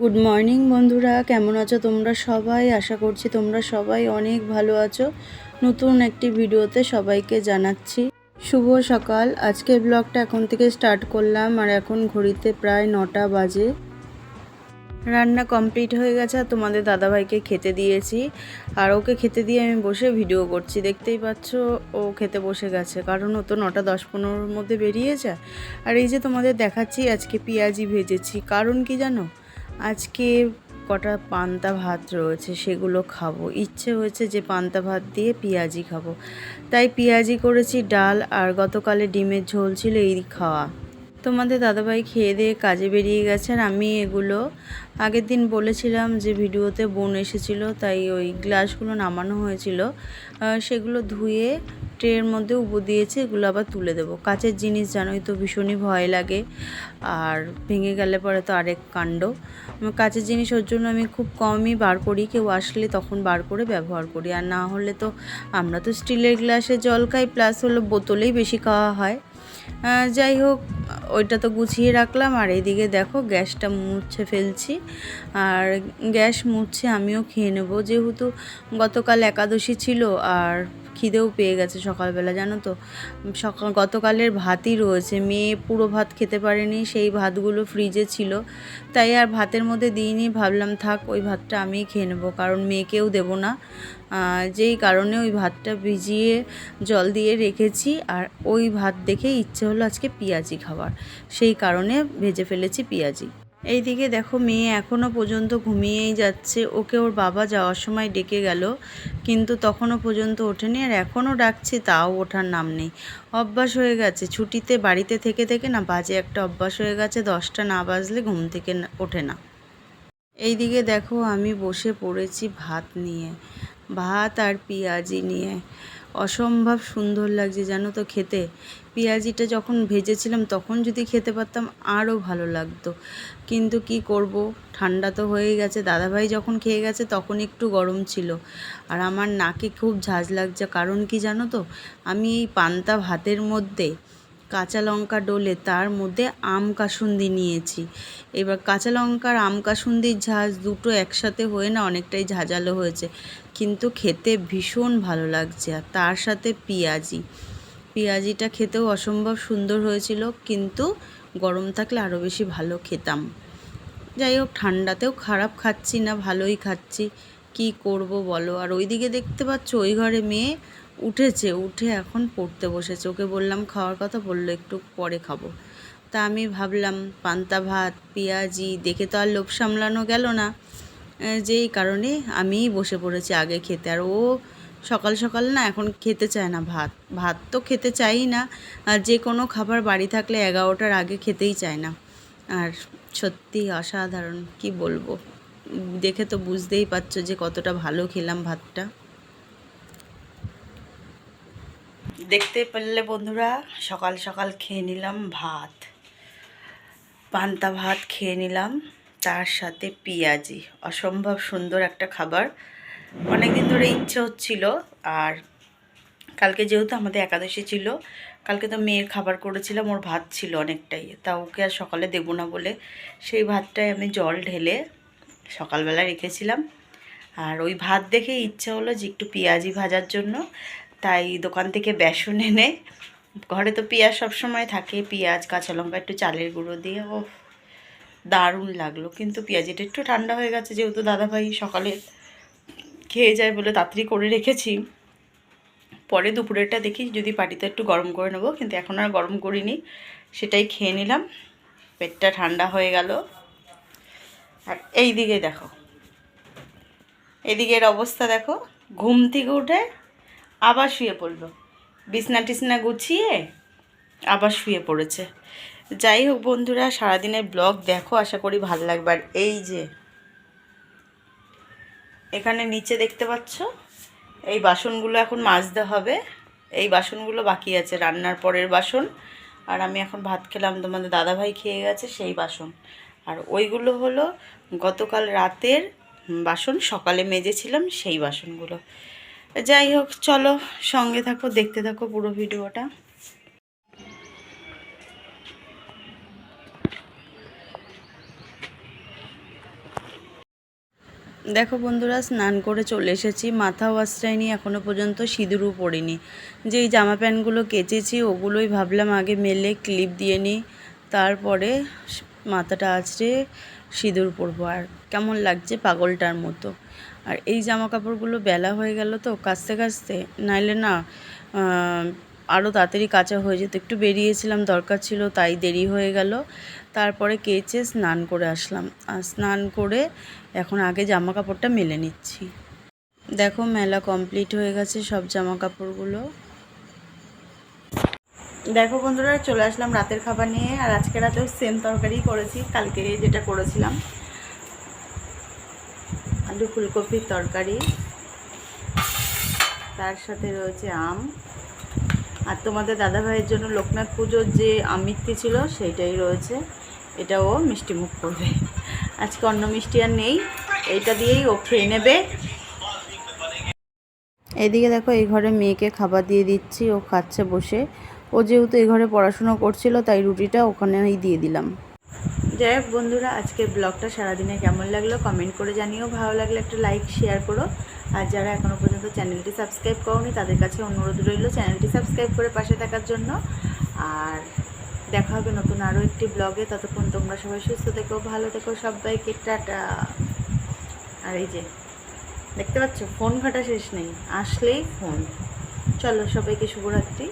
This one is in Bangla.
গুড মর্নিং বন্ধুরা। কেমন আছো তোমরা সবাই? আশা করছি তোমরা সবাই অনেক ভালো আছো। নতুন একটি ভিডিওতে সবাইকে জানাচ্ছি। শুভ সকাল। আজকের ব্লগটা এখন থেকে স্টার্ট করলাম আর এখন ঘড়িতে প্রায় নটা বাজে। রান্না কমপ্লিট হয়ে গেছে। আর তোমাদের দাদাভাইকে খেতে দিয়েছি। আর ওকে খেতে দিয়ে আমি বসে ভিডিও করছি। দেখতেই পাচ্ছ, ও খেতে বসে গেছে। কারণ ও তো নটা দশ পনেরোর মধ্যে বেরিয়ে যায় আর এই যে তোমাদের দেখাচ্ছি, আজকে পেঁয়াজি ভেজেছি। কারণ কি জানো? আজকে কটা পান্তা ভাত রয়েছে সেগুলো খাব। ইচ্ছে হয়েছে যে পান্তা ভাত দিয়ে পেঁয়াজি খাব। তাই পেঁয়াজি করেছি, ডাল আর গতকালে ডিমের ঝোল ছিল এই খাওয়া। তোমাদের দাদাভাই খেয়ে দিয়ে কাজে বেরিয়ে গেছে আর আমি এগুলো আগের দিন বলেছিলাম যে ভিডিওতে বোন এসেছিল, তাই ওই গ্লাসগুলো নামানো হয়েছিল। সেগুলো ধুয়ে ট্রের মধ্যে উবু দিয়েছে, এগুলো আবার তুলে দেবো। কাচের জিনিস জানোই তো ভীষণই ভয় লাগে, আর ভেঙে গেলে পরে তো আরেক কাণ্ড। কাচের জিনিস ওর জন্য আমি খুব কমই বার করি, কেউ আসলে তখন বার করে ব্যবহার করি। আর না হলে তো আমরা তো স্টিলের গ্লাসে জল খাই, প্লাস হলো বোতলেই বেশি খাওয়া হয়। যাই হোক, ওইটা তো গুছিয়ে রাখলাম। আর এইদিকে দেখো, গ্যাসটা মুছে ফেলছি। আর গ্যাস মুছছে আমিও খেয়ে নেব। যেহেতু গতকাল একাদশী ছিল, আর খিদেও পেয়ে গেছে সকালবেলা, জানো তো? সকাল, গতকালের ভাতই রয়েছে। মেয়ে পুরো ভাত খেতে পারেনি, সেই ভাতগুলো ফ্রিজে ছিল। তাই আর ভাতের মধ্যে দিইনি, ভাবলাম থাক, ওই ভাতটা আমিই খেয়ে নেব, কারণ মেয়েকেও দেবো না। যেই কারণে ওই ভাতটা ভিজিয়ে জল দিয়ে রেখেছি, আর ওই ভাত দেখে ইচ্ছে হলো আজকে পেঁয়াজি খাবার সেই কারণে ভেজে ফেলেছি পেঁয়াজি। এইদিকে দেখো মেয়ে এখনও পর্যন্ত ঘুমিয়েই যাচ্ছে। ওকে ওর বাবা যাওয়ার সময় ডেকে গেল, কিন্তু তখনও পর্যন্ত ওঠেনি আর এখনও ডাকছি, তাও ওঠার নাম নেই। অভ্যাস হয়ে গেছে, ছুটিতে বাড়িতে থেকে থেকে না বাজে একটা অভ্যাস হয়ে গেছে, দশটা না বাজলে ঘুম থেকে ওঠে না। এইদিকে দেখো আমি বসে পড়েছি ভাত নিয়ে। ভাত আর পেঁয়াজি নিয়ে। অসম্ভব সুন্দর লাগছে জানো তো খেতে। পেঁয়াজিটা যখন ভেজেছিলাম তখন যদি খেতে পারতাম আরও ভালো লাগতো। কিন্তু কি করব? ঠান্ডা তো হয়ে গেছে। দাদাভাই যখন খেয়ে গেছে তখন একটু গরম ছিল। আর আমার নাকে খুব ঝাঁজ লাগছে। কারণ কি জানো তো? আমি এই পান্তা ভাতের মধ্যে কাঁচা লঙ্কা ডলে তার মধ্যে আম কাসুন্দি নিয়েছি। এবার কাঁচা লঙ্কার আম কাসুন্দির ঝাঁজ দুটো একসাথে হয়ে না অনেকটাই ঝাঁঝালো হয়েছে। কিন্তু খেতে ভীষণ ভালো লাগছে। আর তার সাথে পেঁয়াজি। পেঁয়াজিটা খেতেও অসম্ভব সুন্দর হয়েছিল, কিন্তু গরম থাকলে আরও বেশি ভালো খেতাম। যাই হোক, ঠান্ডাতেও খারাপ খাচ্ছি না, ভালোই খাচ্ছি। কি করব বলো? আর ওইদিকে দেখতে পাচ্ছ, ওই ঘরে মেয়ে উঠেছে, উঠে এখন পড়তে বসেছে। ওকে বললাম, খাওয়ার কথা বলল, একটু পরে খাব। তা আমি ভাবলাম, পান্তা ভাত, পেঁয়াজি, দেখে তো আর লোভ সামলানো গেল না। যেই কারণে আমিই বসে পড়েছি আগে খেতে। আর ও সকাল সকাল না এখন খেতে চায় না ভাত। ভাত তো খেতে চাই না। আর যে কোনো খাবার বাড়ি থাকলে এগারোটার আগে খেতেই চায় না। আর সত্যি অসাধারণ, কি বলব? দেখে তো বুঝতেই পারছ যে কতটা ভালো খেলাম ভাতটা। দেখতে পারলে বন্ধুরা, সকাল সকাল খেয়ে নিলাম ভাত। পান্তা ভাত খেয়ে নিলাম। তার সাথে পেঁয়াজি। অসম্ভব সুন্দর একটা খাবার। অনেক দিন ধরে ইচ্ছে হচ্ছিল, আর কালকে যেহেতু আমাদের একাদশী ছিল, কালকে তো মেয়ের খাবার করেছিলাম, ওর ভাত ছিল অনেকটাই। তা ওকে আর সকালে দেবো না বলে সেই ভাতটাই আমি জল ঢেলে সকালবেলা রেখেছিলাম। আর ওই ভাত দেখে ইচ্ছে হলো যে একটু পেঁয়াজি ভাজার জন্য। তাই দোকান থেকে বেসন এনে, ঘরে তো পেঁয়াজ সবসময় থাকে, পেঁয়াজ, কাঁচা লঙ্কা, একটু চালের গুঁড়ো দিয়ে ও দারুণ লাগল। কিন্তু পেঁয়াজিটা একটু ঠান্ডা হয়ে গেছে, যেহেতু দাদাভাই সকালে খেয়ে যায় বলে তাড়াতাড়ি করে রেখেছি। পরে দুপুরেরটা দেখি, যদি পাটিতে একটু গরম করে নেব। কিন্তু এখন আর গরম করিনি, সেটাই খেয়ে নিলাম। পেটটা ঠান্ডা হয়ে গেল। আর এই দিকে দেখো এদিকের অবস্থা দেখো। ঘুম থেকে উঠে আবার শুয়ে পড়ল। বিছনা টিছনা গুছিয়ে আবার শুয়ে পড়েছে। যাই হোক বন্ধুরা, সারাদিনের ব্লগ দেখো, আশা করি ভালো লাগবে। আর এই যে, এখানে নিচে দেখতে পাচ্ছ? এই বাসনগুলো এখন মাজতে হবে। এই বাসনগুলো বাকি আছে, রান্নার পরের বাসন। আর আমি এখন ভাত খেলাম, তোমাদের দাদাভাই খেয়ে গেছে সেই বাসন। আর ওইগুলো হলো গতকাল রাতের বাসন, সকালে মেজেছিলাম সেই বাসনগুলো। যাই হোক, চলো সঙ্গে থাকো, দেখতে থাকো পুরো ভিডিওটা। দেখো বন্ধুরা, স্নান করে চলে এসেছি। মাথাও আশ্রয়নি এখনও পর্যন্ত সিঁদুরও পরিনি যেই জামা প্যান্টগুলো কেচেছি, ওগুলোই ভাবলাম আগে মেলে ক্লিপ দিয়ে নিই। তারপরে মাথাটা আঁচড়ে সিঁদুর পরবো। আর কেমন লাগছে পাগলটার মতো। আর এই জামা কাপড়গুলো বেলা হয়ে গেল তো, কাচতে কাচতে। নাইলে না আরও তাড়াতাড়ি কাচা হয়ে যেত। একটু বেরিয়েছিলাম, দরকার ছিল, তাই দেরি হয়ে গেল। তারপরে কেচে স্নান করে আসলাম। আর স্নান করে এখন আগে জামা কাপড়টা মেলে নিচ্ছি। দেখো মেলা কমপ্লিট হয়ে গেছে সব জামা কাপড়গুলো দেখো বন্ধুরা, চলে আসলাম রাতের খাবার নিয়ে। আর আজকে রাতেও সেম তরকারি করেছি, কালকে যেটা করেছিলাম। আলু ফুলকপির তরকারি। তার সাথে রয়েছে আম। আর তোমাদের দাদাভাইয়ের জন্য লোকনাথ পুজোর যে আমিত্তি ছিল সেইটাই রয়েছে। এটাও মিষ্টি মুখ করবে। আজকে অন্য মিষ্টি আর নেই, এইটা দিয়েই ও খেয়ে নেবে। এদিকে দেখো, এই ঘরে মেয়েকে খাবার দিয়ে দিচ্ছি, ও খাচ্ছে বসে। ও যেহেতু এই ঘরে পড়াশুনো করছিল, তাই রুটিটা ওখানেই দিয়ে দিলাম। যাই হোক বন্ধুরা, আজকের ব্লগটা সারাদিনে কেমন লাগল কমেন্ট করে জানিও। ভালো লাগলে একটা লাইক, শেয়ার করো। আর যারা এখনও পর্যন্ত চ্যানেলটি সাবস্ক্রাইব করনি, তাদের কাছে অনুরোধ রইল চ্যানেলটি সাবস্ক্রাইব করে পাশে থাকার জন্য। আর দেখা হবে নতুন আরও একটি ব্লগে ততক্ষণ তোমরা সবাই সুস্থ থেকো, ভালো থেকো সবাইকে, টাটা। আর এই যে, দেখতে পাচ্ছ? ফোন ঘাটা শেষ নেই, আসলেই ফোন। চলো সবাইকে শুভরাত্রি।